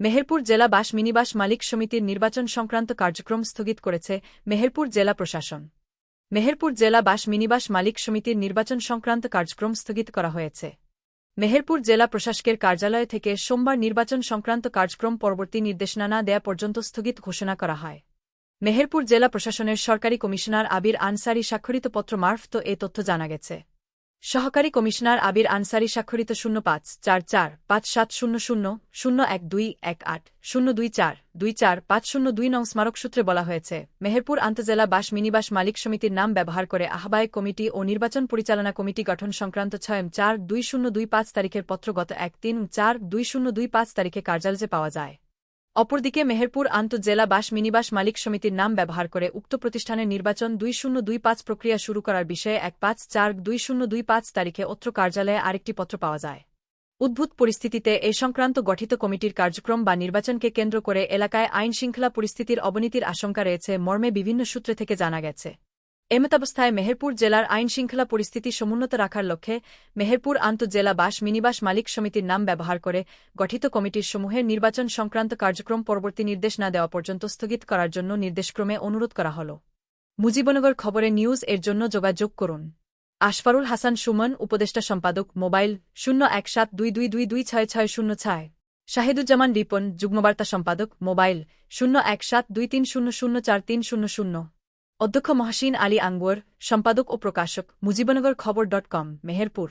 মেহেরপুর জেলা bus minibus মালিক সমিতির নির্বাচন সংক্রান্ত কার্যক্রম স্থগিত করেছে মেহেরপুর জেলা প্রশাসন। মেহেরপুর জেলা বাস মিনিবাস মালিক সমিতির নির্বাচন সংক্রান্ত কার্যক্রম স্থগিত করা হয়েছে। মেহেরপুর জেলা প্রশাসকের কার্যালয় থেকে সোমবার নির্বাচন সংক্রান্ত কার্যক্রম পরবর্তী নির্দেশনা না দেয়া পর্যন্ত স্থগিত ঘোষণা করা হয়। মেহেরপুর জেলা প্রশাসনের সরকারি কমিশনার আবির আনসারি স্বাক্ষরিত পত্র মারফত এ তথ্য জানা গেছে। সহকারী কমিশনার আবির আনসারি স্বাক্ষরিত শূন্য পাঁচ চার চার পাঁচ সাত শূন্য শূন্য শূন্য এক দুই এক আট শূন্য দুই চার দুই চার পাঁচ শূন্য দুই নং স্মারকসূত্রে বলা হয়েছে, মেহেরপুর আন্তজেলা বাস মিনিবাস মালিক সমিতির নাম ব্যবহার করে আহ্বায়ক কমিটি ও নির্বাচন পরিচালনা কমিটি গঠন সংক্রান্ত ছয় চার দুই শূন্য দুই পাঁচ তারিখের পত্র গত এক তিন চার দুই শূন্য দুই পাঁচ তারিখে কার্যালয়ে পাওয়া যায়। অপরদিকে মেহেরপুর আন্তজেলা বাস মিনিবাস মালিক সমিতির নাম ব্যবহার করে উক্ত প্রতিষ্ঠানের নির্বাচন দুই শূন্য দুই পাঁচ প্রক্রিয়া শুরু করার বিষয়ে এক পাঁচ চার দুই শূন্য দুই পাঁচ তারিখে অত্র কার্যালয়ে আরেকটি পত্র পাওয়া যায়। উদ্ভূত পরিস্থিতিতে এ সংক্রান্ত গঠিত কমিটির কার্যক্রম বা নির্বাচনকে কেন্দ্র করে এলাকায় আইন শৃঙ্খলা পরিস্থিতির অবনীতির আশঙ্কা রয়েছে, মর্মে বিভিন্ন সূত্রে থেকে জানা গেছে। এমতাবস্থায় মেহেরপুর জেলার আইন শৃঙ্খলা পরিস্থিতি সমুন্নত রাখার লক্ষ্যে মেহেরপুর আন্তঃজেলা বাস মিনিবাস মালিক সমিতির নাম ব্যবহার করে গঠিত কমিটির সমূহের নির্বাচন সংক্রান্ত কার্যক্রম পরবর্তী নির্দেশ না দেওয়া পর্যন্ত স্থগিত করার জন্য নির্দেশক্রমে অনুরোধ করা হল। মুজিবনগর খবরে নিউজ এর জন্য যোগাযোগ করুন। আশফারুল হাসান সুমন, উপদেষ্টা সম্পাদক, মোবাইল শূন্য এক সাত দুই দুই দুই দুই ছয় ছয় শূন্য ছয়। শাহিদুজ্জামান রিপন, যুগ্মবার্তা সম্পাদক, মোবাইল শূন্য এক সাত দুই তিন শূন্য শূন্য চার তিন শূন্য শূন্য। অধ্যক্ষ মহাসিন আলী আঙ্গুয়ার সম্পাদক ও প্রকাশক মুজিবনগর খবর ডট কম মেহেরপুর।